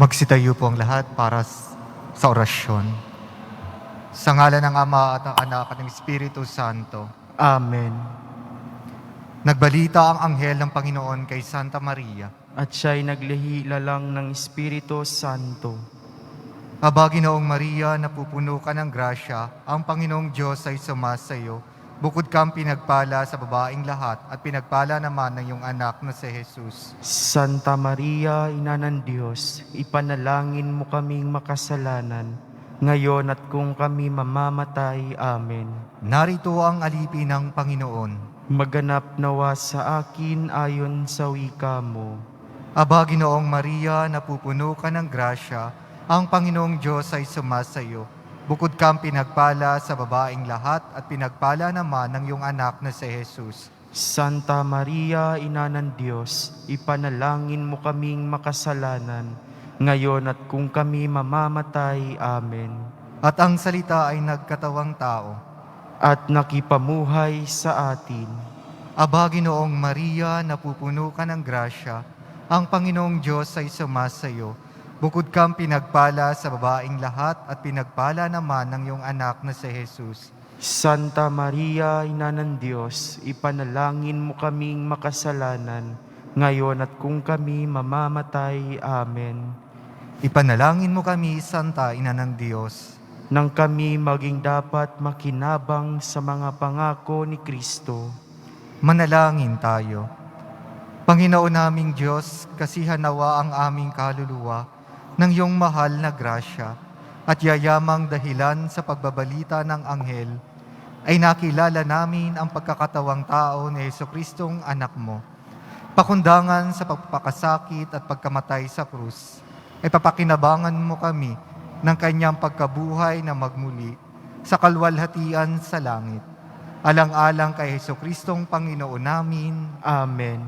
Magsitayo po ang lahat para sa orasyon. Sa ngalan ng Ama at ng Anak at ng Espiritu Santo, Amen. nagbalita ang anghel ng Panginoon kay Santa Maria. At siya'y naglihila lang ng Espiritu Santo. Aba, Ginoong Maria, napupuno ka ng grasya, ang Panginoong Diyos ay sumasayo. Bukod kang pinagpala sa babaing lahat at pinagpala naman ng iyong anak na si Jesus. Santa Maria, Ina ng Diyos, ipanalangin mo kaming makasalanan, ngayon at kung kami mamamatay. Amen. Narito ang alipin ng Panginoon. Maganap nawa sa akin ayon sa wika mo. Aba, Ginoong Maria, napupuno ka ng grasya, ang Panginoong Diyos ay sumasayo. Bukod kang pinagpala sa babaing lahat at pinagpala naman ng iyong anak na si Jesus. Santa Maria, Ina ng Diyos, ipanalangin mo kaming makasalanan, ngayon at kung kami mamamatay. Amen. At ang salita ay nagkatawang tao. At nakipamuhay sa atin. Aba, Ginoong Maria, napupuno ka ng grasya, ang Panginoong Diyos ay sumasayo. Bukod kang pinagpala sa babaing lahat at pinagpala naman ng iyong anak na si Jesus. Santa Maria, Ina ng Diyos, ipanalangin mo kaming makasalanan, ngayon at kung kami mamamatay. Amen. Ipanalangin mo kami, Santa Ina ng Diyos. Nang kami maging dapat makinabang sa mga pangako ni Kristo. Manalangin tayo. Panginoon naming Diyos, kasihan nawa ang aming kaluluwa ng iyong mahal na grasya at yayamang dahilan sa pagbabalita ng anghel ay nakilala namin ang pagkakatawang tao ni Yeso Kristong anak mo. Pakundangan sa pagpapakasakit at pagkamatay sa krus, ay papakinabangan mo kami ng kanyang pagkabuhay na magmuli sa kalwalhatian sa langit. Alang-alang kay Heso Kristong Panginoon namin, Amen.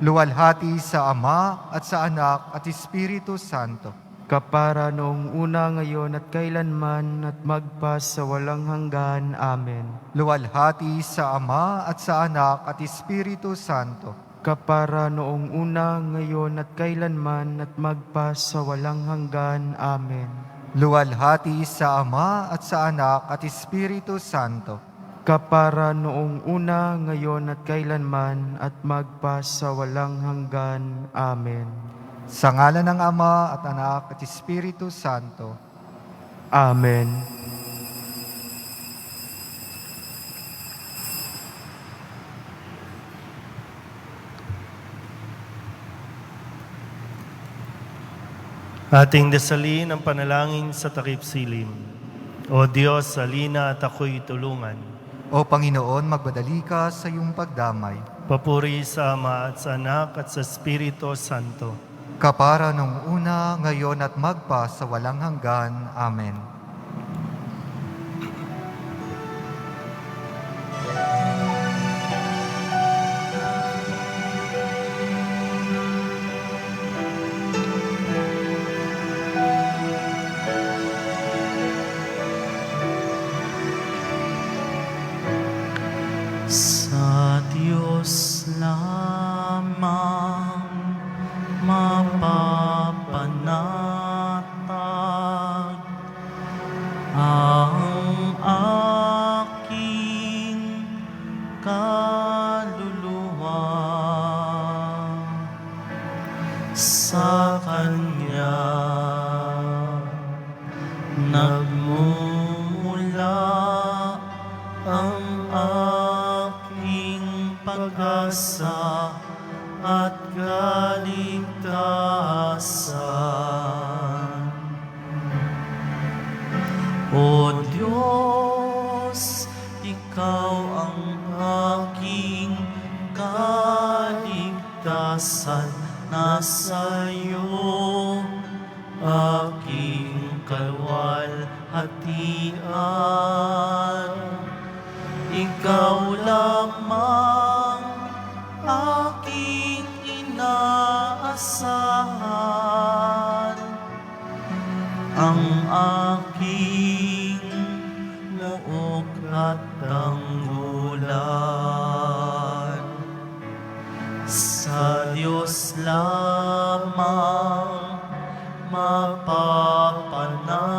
luwalhati sa Ama at sa Anak at Espiritu Santo. Kapara noong una ngayon at kailanman at magpas sa walang hanggan. Amen. Luwalhati sa Ama at sa Anak at Espiritu Santo. Kapara noong una ngayon at kailanman at magpas sa walang hanggan. Amen. Luwalhati sa Ama at sa Anak at Espiritu Santo. Kapara noong una ngayon at kailanman at magpas sa walang hanggan. Amen. Sa ngalan ng Ama at Anak at Espiritu Santo. Amen. Ating dasalin ang panalangin sa takip silim. O Diyos, salina at ako'y tulungan. O Panginoon, magbadali ka sa iyong pagdamay. Papuri sa Ama at sa Anak at sa Espiritu Santo. Kapara nung una, ngayon at magpa sa walang hanggan. Amen. Pag-asa at kaligtasan. O Diyos, Ikaw ang aking kaligtasan. Nasa iyo aking kalwalhatian. Sa Diyos lamang mapapanay.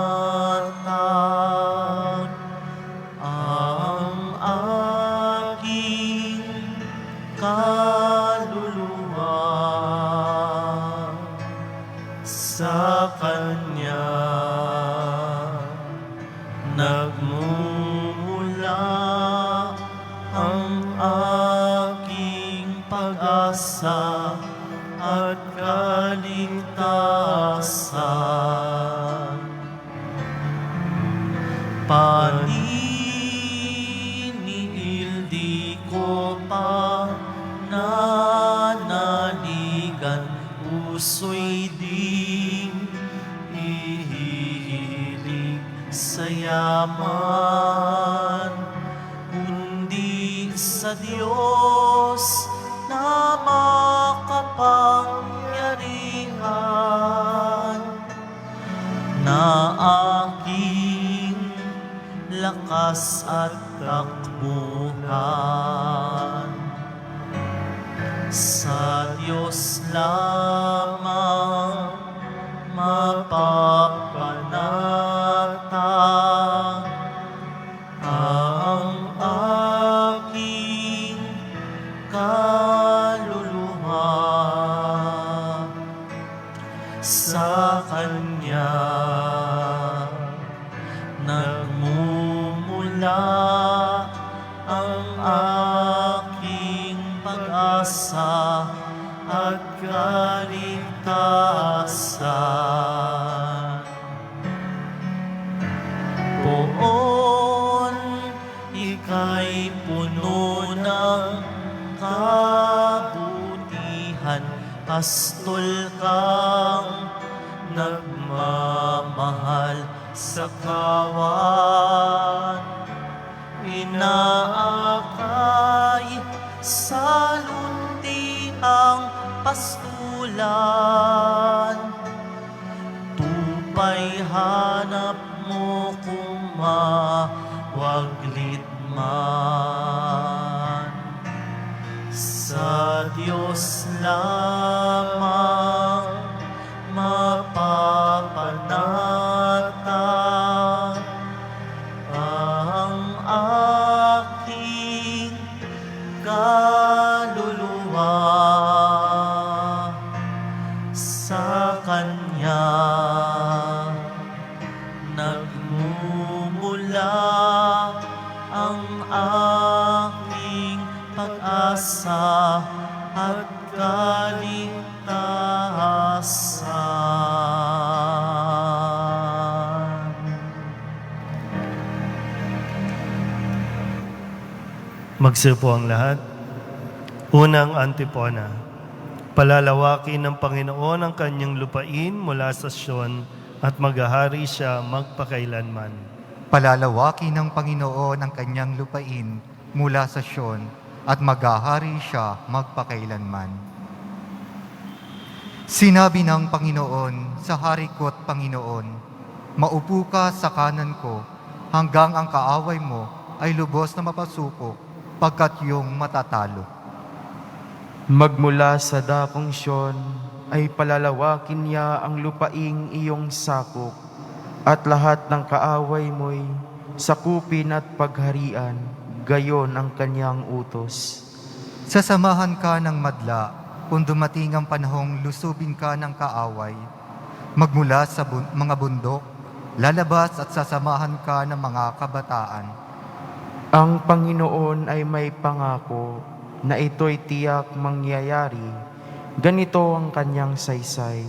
Puso'y di ihihilig sa yaman Kundi sa Diyos na makapangyarihan na aking lakas at takbuhan. Sa Diyos lamang mapapanata ang aking kaluluwa. Sa Kanya nagmumula kaligtasan. Poon, ika'y puno ng kabutihan, pastol kang nagmamahal sa kawan. Inaakay sa lundi ang pastulan. Kung mawaglit man. Sa Diyos lamang Magsipo ang lahat. Unang antipona. Palalawakin ng Panginoon ang kanyang lupain mula sa Sion at maghahari siya magpakailanman. Palalawakin ng Panginoon ang kanyang lupain mula sa Sion at maghahari siya magpakailanman. Sinabi ng Panginoon sa hari ko't Panginoon, Maupo ka sa kanan ko hanggang ang kaaway mo ay lubos na mapasuko pagkat yung matatalo. Magmula sa dakong Siyon ay palalawakin niya ang lupaing iyong sakop at lahat ng kaaway mo'y sakupin at pagharian, gayon ang kanyang utos. Sasamahan ka ng madla kung dumating ang panahong lusubin ka ng kaaway. Magmula sa bun- mga bundok, lalabas at sasamahan ka ng mga kabataan. Ang Panginoon ay may pangako na ito'y tiyak mangyayari. Ganito ang kanyang saysay.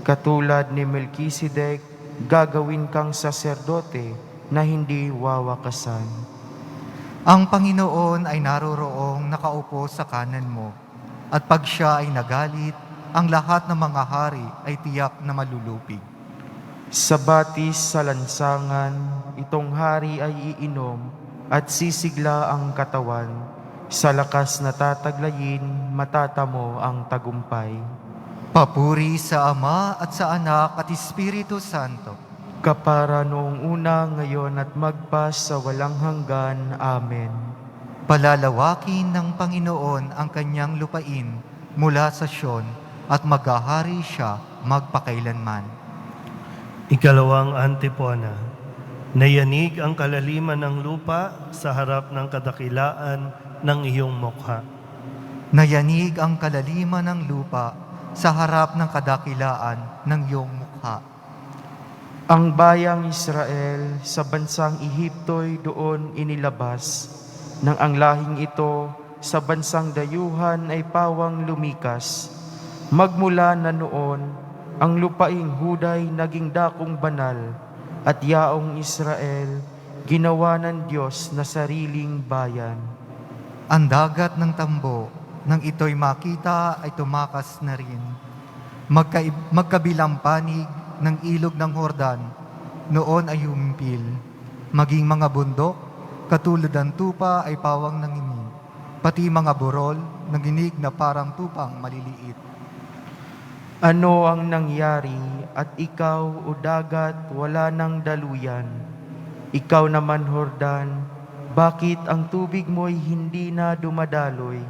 Katulad ni Melchizedek, gagawin kang saserdote na hindi wawakasan. Ang Panginoon ay naroroong nakaupo sa kanan mo, at pag siya ay nagalit, ang lahat ng mga hari ay tiyak na malulupig. Sa batis sa lansangan, itong hari ay iinom at sisigla ang katawan. Sa lakas na tataglayin, matatamo ang tagumpay. Papuri sa Ama at sa Anak at Espiritu Santo. Kapara noong una, ngayon at magpas sa walang hanggan. Amen. Palalawakin ng Panginoon ang kanyang lupain mula sa Sion at maghahari siya magpakailanman. Ikalawang antipona. Nayanig ang kalaliman ng lupa sa harap ng kadakilaan ng iyong mukha. Nayanig ang kalaliman ng lupa sa harap ng kadakilaan ng iyong mukha. Ang bayang Israel sa bansang Ehipto'y doon inilabas, nang ang lahing ito sa bansang dayuhan ay pawang lumikas. Magmula na noon, ang lupaing Huday naging dakong banal, at yaong Israel, ginawa ng Diyos na sariling bayan. Ang dagat ng tambo, nang ito'y makita ay tumakas na rin. Magkaib- magkabilang panig ng ilog ng Hordan, noon ay humimpil. Maging mga bundok, katulad ng tupa ay pawang nanginig. Pati mga burol, nanginig na parang tupang maliliit. Ano ang nangyari at ikaw o dagat wala nang daluyan? Ikaw naman Hordan, bakit ang tubig mo'y hindi na dumadaloy?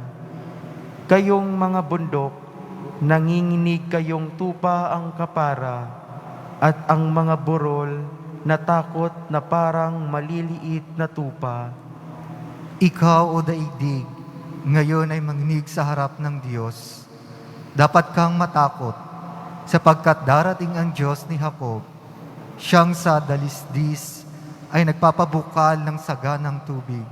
Kayong mga bundok, nanginginig kayong tupa ang kapara, at ang mga burol natakot na parang maliliit na tupa. Ikaw o daigdig, ngayon ay manginig sa harap ng Diyos. Dapat kang matakot, sapagkat darating ang Diyos ni Jacob. Siyang sa dalisdis ay nagpapabukal ng saganang tubig.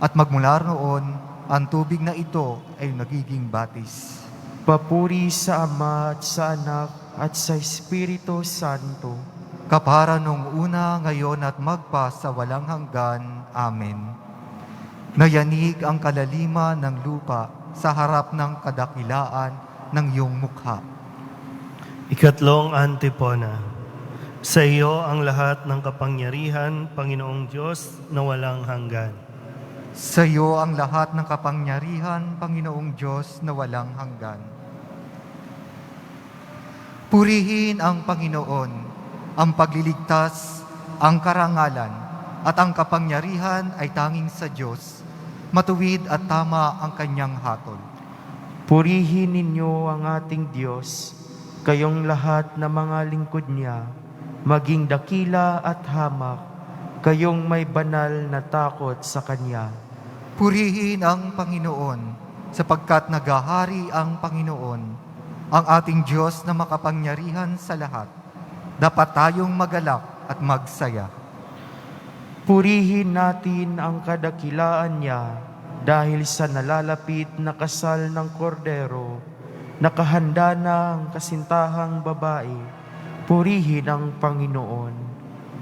At magmula noon, ang tubig na ito ay nagiging batis. Papuri sa Ama at sa Anak at sa Espiritu Santo. Kapara nung una, ngayon at magpa sa walang hanggan. Amen. Nayanig ang kalalima ng lupa sa harap ng kadakilaan ng iyong mukha. Ikatlong antipona. Sa iyo ang lahat ng kapangyarihan, Panginoong Diyos, na walang hanggan. Sa iyo ang lahat ng kapangyarihan, Panginoong Diyos na walang hanggan. Purihin ang Panginoon, ang pagliligtas, ang karangalan, at ang kapangyarihan ay tanging sa Diyos. Matuwid at tama ang kanyang hatol. Purihin ninyo ang ating Diyos, kayong lahat na mga lingkod niya, maging dakila at hamak, kayong may banal na takot sa Kanya. Purihin ang Panginoon, sapagkat nagahari ang Panginoon, ang ating Diyos na makapangyarihan sa lahat. Dapat tayong magalak at magsaya. Purihin natin ang kadakilaan niya dahil sa nalalapit na kasal ng kordero, nakahanda na ang kasintahang babae. Purihin ang Panginoon.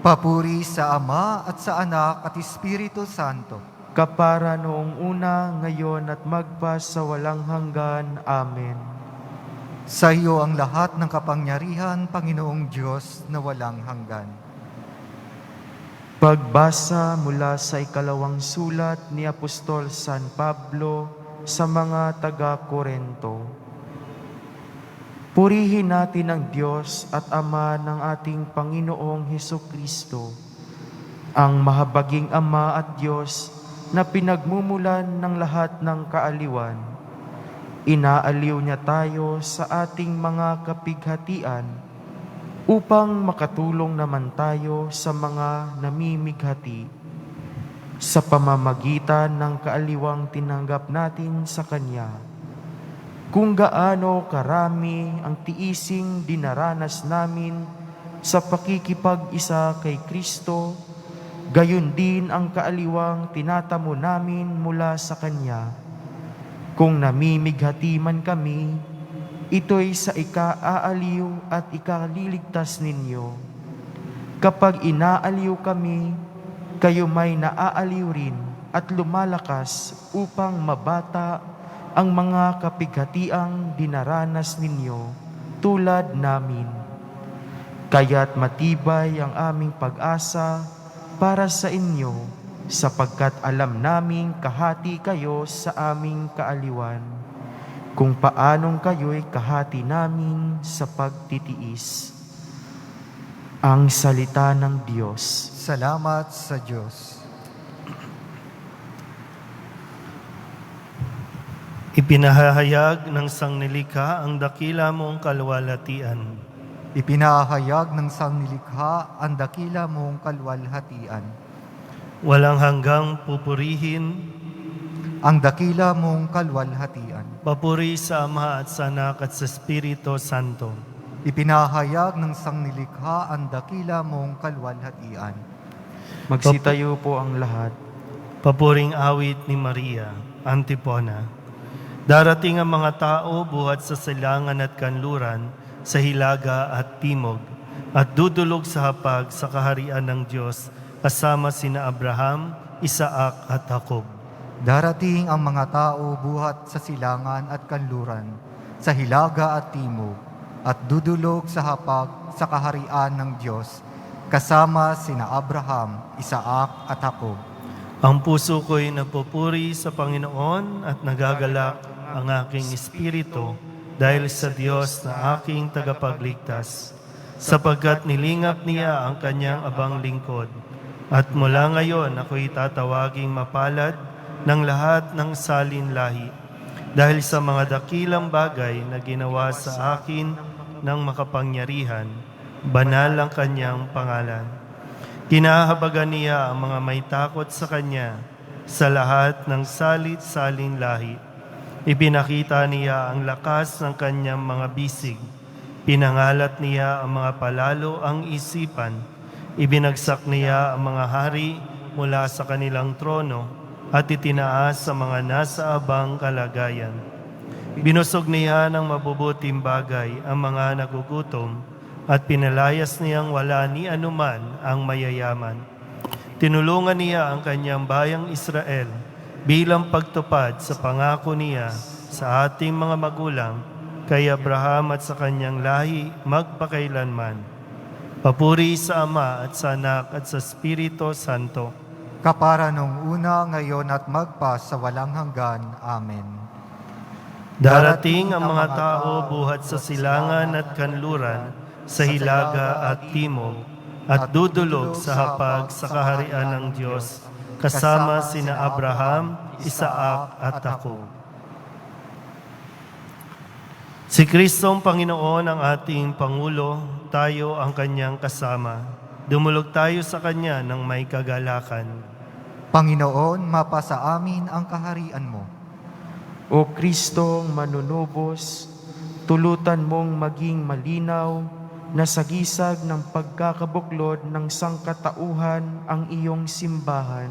Papuri sa Ama at sa Anak at Espiritu Santo. Kapara noong una, ngayon at magpa sa walang hanggan. Amen. Sa iyo ang lahat ng kapangyarihan, Panginoong Diyos na walang hanggan. Pagbasa mula sa ikalawang sulat ni Apostol San Pablo sa mga taga-Korento. Purihin natin ang Diyos at Ama ng ating Panginoong Heso Kristo, ang mahabaging Ama at Diyos na pinagmumulan ng lahat ng kaaliwan. Inaaliw niya tayo sa ating mga kapighatian upang makatulong naman tayo sa mga namimighati sa pamamagitan ng kaaliwang tinanggap natin sa Kanya. Kung gaano karami ang tiising dinaranas namin sa pakikipag-isa kay Kristo, gayon din ang kaaliwang tinatamo namin mula sa Kanya. Kung namimighati man kami, ito'y sa ika-aaliw at ikaliligtas ninyo. Kapag inaaliw kami, kayo may naaaliw rin at lumalakas upang mabata ang mga kapighatiang dinaranas ninyo tulad namin. Kaya't matibay ang aming pag-asa para sa inyo sapagkat alam naming kahati kayo sa aming kaaliwan kung paanong kayo'y kahati namin sa pagtitiis. Ang salita ng Diyos. Salamat sa Diyos. Ipinahayag ng sangnilikha ang dakila mong kalwalatian. Ipinahayag ng sangnilikha ang dakila mong kalwalhatian. Walang hanggang pupurihin ang dakila mong kalwalhatian. Papuri sa Ama at sa Anak at sa Espiritu Santo. Ipinahayag ng sangnilikha ang dakila mong kalwalhatian. Magsitayo po ang lahat. Papuring awit ni Maria, Antipona. Darating ang mga tao buhat sa silangan at kanluran, sa hilaga at timog, at dudulog sa hapag sa kaharian ng Diyos, kasama sina Abraham, Isaac at Jacob. Darating ang mga tao buhat sa silangan at kanluran, sa hilaga at timog, at dudulog sa hapag sa kaharian ng Diyos, kasama sina Abraham, Isaac at Jacob. Ang puso ko'y nagpupuri sa Panginoon at nagagalak ang aking espiritu dahil sa Diyos na aking tagapagligtas, sapagkat nilingap niya ang kanyang abang lingkod. At mula ngayon ako'y tatawaging mapalad ng lahat ng salin lahi, dahil sa mga dakilang bagay na ginawa sa akin ng makapangyarihan, banal ang kanyang pangalan. Kinahabagan niya ang mga may takot sa Kanya sa lahat ng salit-salin lahi. Ipinakita niya ang lakas ng Kanyang mga bisig. Pinangalat niya ang mga palalo ang isipan. Ibinagsak niya ang mga hari mula sa kanilang trono at itinaas sa mga nasa abang kalagayan. Binusog niya ng mabubuting bagay ang mga nagugutom at pinalayas niyang wala ni anuman ang mayayaman. Tinulungan niya ang kanyang bayang Israel bilang pagtupad sa pangako niya sa ating mga magulang kay Abraham at sa kanyang lahi magpakailanman. Papuri sa Ama at sa Anak at sa Espiritu Santo. Kapara nung una, ngayon at magpa sa walang hanggan. Amen. Darating ang mga tao buhat sa silangan at kanluran, sa hilaga at timog, at dudulog sa hapag sa kaharian ng Diyos, kasama sina Abraham, Isaac at Jacob. Si Kristo ang Panginoon ang ating Pangulo, tayo ang Kanyang kasama. Dumulog tayo sa Kanya ng may kagalakan. Panginoon, mapasa amin ang kaharian mo. O Kristong manunubos, tulutan mong maging malinaw na sagisag ng pagkakabuklod ng sangkatauhan ang iyong simbahan.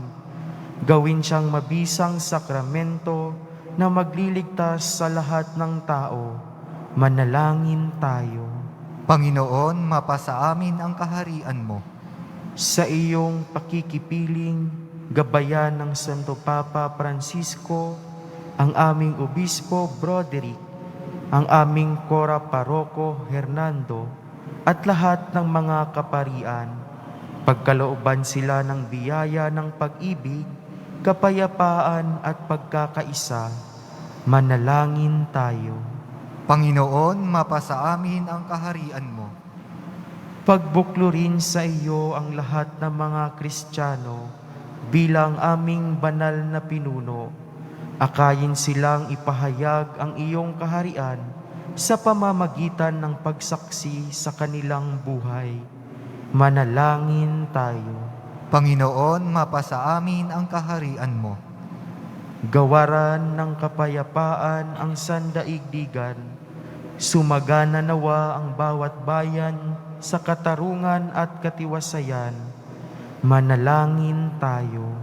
Gawin siyang mabisang sakramento na magliligtas sa lahat ng tao. Manalangin tayo. Panginoon, mapasa amin ang kaharian mo. Sa iyong pakikipiling, gabayan ng Santo Papa Francisco, ang aming Obispo Broderick, ang aming Cora Paroko Hernando, at lahat ng mga kaparian. Pagkalooban sila ng biyaya ng pag-ibig, kapayapaan at pagkakaisa, manalangin tayo. Panginoon, mapasa amin ang kaharian mo. Pagbuklo rin sa iyo ang lahat ng mga Kristiyano bilang aming banal na pinuno. Akayin silang ipahayag ang iyong kaharian sa pamamagitan ng pagsaksi sa kanilang buhay. Manalangin tayo. Panginoon, mapasa amin ang kaharian mo. Gawaran ng kapayapaan ang sandaigdigan. Sumagana nawa ang bawat bayan sa katarungan at katiwasayan. Manalangin tayo.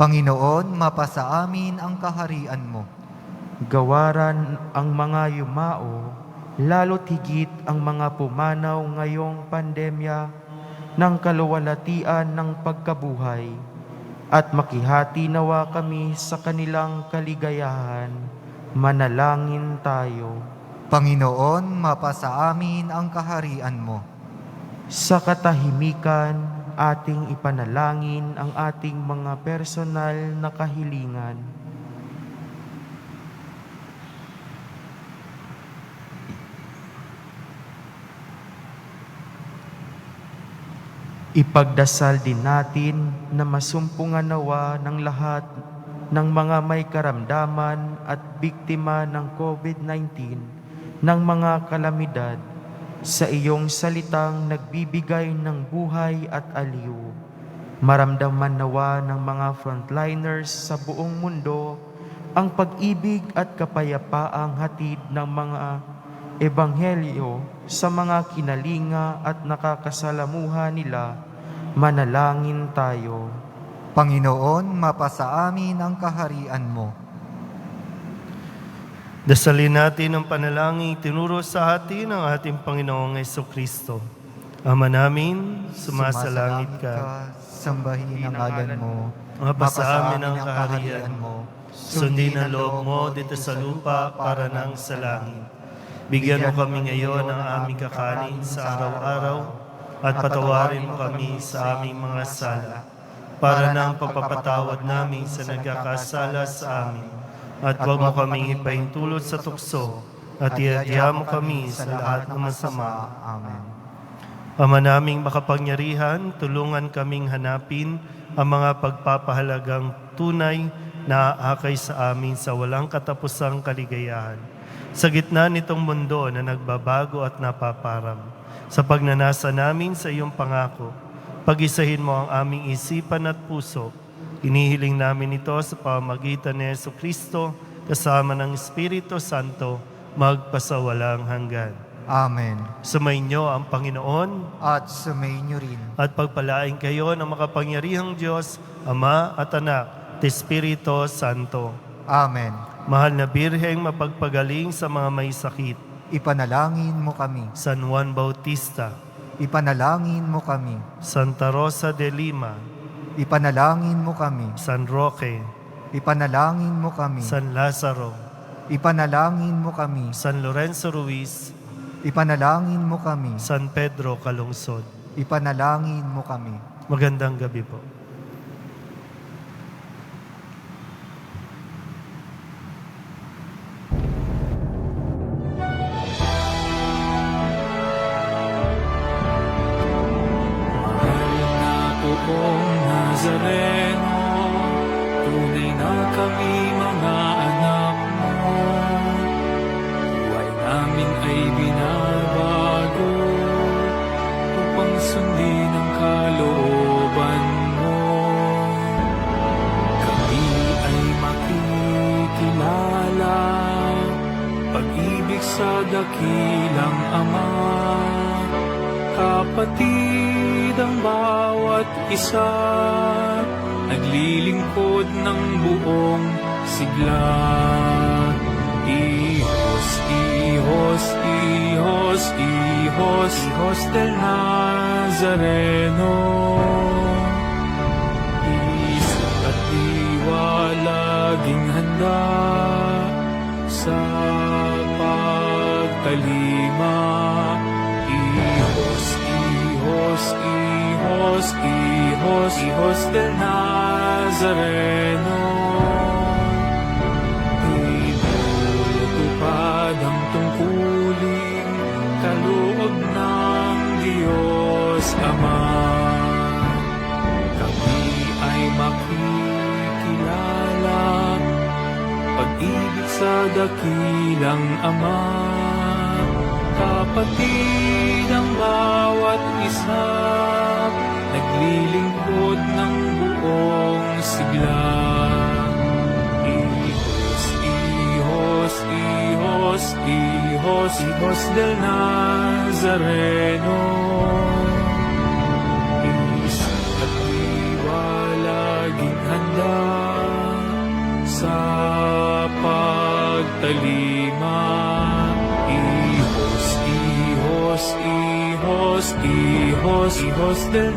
Panginoon, mapasa amin ang kaharian mo. Gawaran ang mga yumao, lalo't higit ang mga pumanaw ngayong pandemya ng kaluwalhatian ng pagkabuhay at makihati nawa kami sa kanilang kaligayahan. Manalangin tayo. Panginoon, mapasa amin ang kaharian mo. Sa katahimikan, ating ipanalangin ang ating mga personal na kahilingan. Ipagdasal din natin na masumpungan nawa ng lahat ng mga may karamdaman at biktima ng COVID-19 ng mga kalamidad sa iyong salitang nagbibigay ng buhay at aliw. Maramdaman nawa ng mga frontliners sa buong mundo ang pag-ibig at kapayapaang hatid ng mga ebanghelyo sa mga kinalinga at nakakasalamuha nila, manalangin tayo. Panginoon, mapasa amin ang kaharian mo. Dasalin natin ang panalangin tinuro sa atin ng ating Panginoong Yeso Kristo. Ama namin, sumasalangit ka. Sambahin ang ngalan mo. Mapasa amin ang kaharian mo. Sundin ang loob mo dito sa lupa para nang sa langit. Bigyan mo kami ngayon ng aming kakanin sa araw-araw at patawarin mo kami sa aming mga sala para nang papapatawad namin sa nagkakasala sa amin. At huwag mo kaming ipahintulot sa tukso at iadya mo kami sa lahat ng masama. Amen. Ama naming makapangyarihan, tulungan kaming hanapin ang mga pagpapahalagang tunay na aakay sa amin sa walang katapusang kaligayahan. Sa gitna nitong mundo na nagbabago at napaparang, sa pagnanasa namin sa iyong pangako, pagisahin mo ang aming isipan at puso. Inihiling namin ito sa pamagitan ni Yesu Kristo kasama ng Espiritu Santo magpasawalang hanggan. Amen. Sumainyo ang Panginoon At sumainyo rin. at pagpalain kayo ng makapangyarihang Diyos, Ama at Anak, at Espiritu Santo. Amen. Mahal na Birheng mapagpagaling sa mga may sakit, Ipanalangin mo kami. San Juan Bautista, Ipanalangin mo kami. Santa Rosa de Lima, Ipanalangin mo kami. San Roque, Ipanalangin mo kami. San Lazaro, Ipanalangin mo kami. San Lorenzo Ruiz, Ipanalangin mo kami. San Pedro Calungsod. Ipanalangin mo kami. Magandang gabi po. Mahal na Nazareno, tunay na kami mga anak mo. Buhay namin ay binabago upang sundin ang kalooban mo. Kami ay makikilala, pag-ibig sa dakilang Ama. Kapatid bawat isa Naglilingkod ng buong sigla. Ihos, ihos, ihos, ihos Ihos del Nazareno. Isip at diwa laging handa Sa pagtalima. Hijos, hijos, hijos, hijos, hijos del Nazareno. Pinutupad ang tungkulin, kaloob ng Diyos Ama. Kami ay makikilala, pag-ibig sa dakilang Ama. Kapatid ang bawat isa. Naglilingkod ng buong sigla. Ihos, ihos, ihos, ihos Ihos del Nazareno. Isip at diwa laging handa Sa pagtalima hijos, hijos del